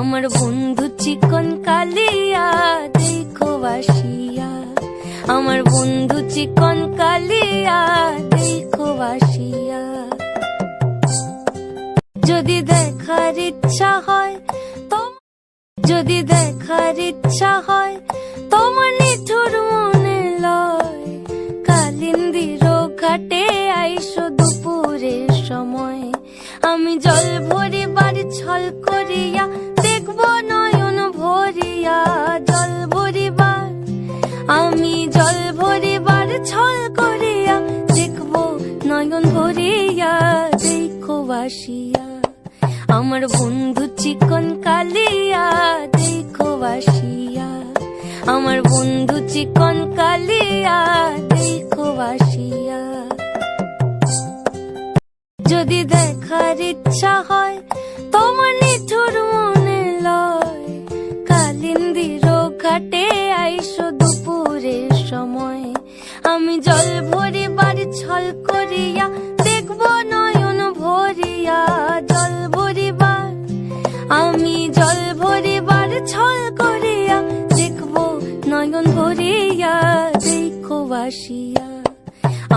আমার বন্ধু চিকন কালিয়া, দেখো বাসিয়া। আমার বন্ধু চিকন কালিয়া, দেখো বাসিয়া। যদি দেখার ইচ্ছা হয় তোম যদি দেখার ইচ্ছা হয় তোমার নিঠুর মনে লয়। কালিন্দির ঘাটে, আইসো দুপুরের সময়। আমি জল বাড়ি ছল করিয়া আমার বন্ধু চিকন কালিয়া, দেখো বাসিয়া। আমার বন্ধু চিকন কালিয়া, দেখো বাসিয়া। যদি দেখার ইচ্ছা হয়, তোমার নিঠুর মনে লয়। কালিন্দির ঘাটে আইসো দুপুরের সময়। আমি জল ভরি বাড়ি ছল করিয়া, দেখব নয়ন ভরিয়া। জল ভরিবার, আমি জল ভরিবার ছল করিয়া দেখব, নয়ন ভরিয়া দেখো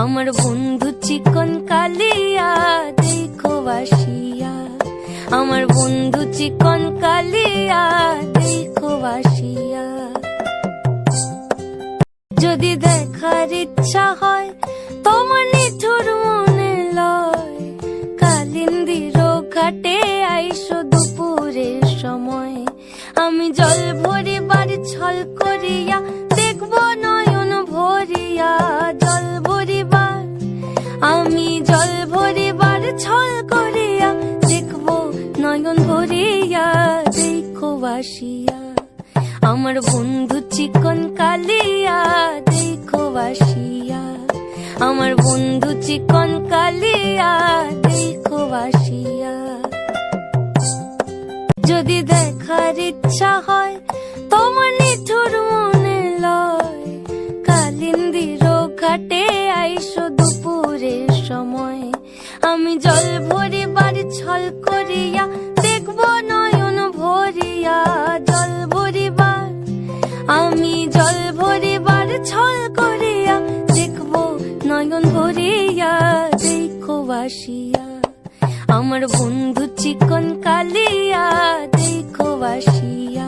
আমার বন্ধু চিকন কালিয়া, দেখো বাসিয়া। আমার বন্ধু চিকন কালিয়া, দেখো বাসিয়া। যদি দেখার ইচ্ছা হয়, তোমার ঘাটে দুপুরের সময়। আমি জল ভরিবার ছল করিয়া, দেখব নয়ন ভরিয়া জল ভরিবার। আমি জল ভরিবার ছল করিয়া, দেখব নয়ন ভরিয়া দেখো বাসিয়া। আমার বন্ধু চিকন কালিয়া, দেখো বাসিয়া। আমার বন্ধু চিকন কালিয়া ঘাটে আইসো দুপুরের সময়। আমি জল ভরিবার ছল করিয়া দেখব নয়ন ভরিয়া জল ভরিবার। আমি জল ভরিবার ছল করিয়া দেখব নয়ন ভরিয়া দেখো বাসিয়া আমার বন্ধু চিকন কালিয়া দেখো বাসিয়া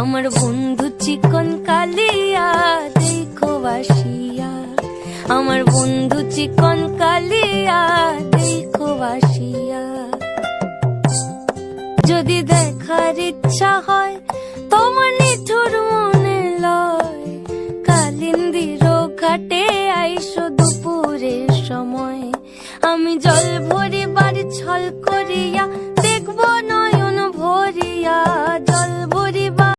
আমার বন্ধু চিকন কালিয়া, দেখো বাসিয়া। আমার বন্ধু চিকন কালিয়া, দেখো বাসিয়া। যদি দেখার ইচ্ছা হয়, তোমার নিঠুর মনে লয়। কালিন্দির ঘাটে আইসো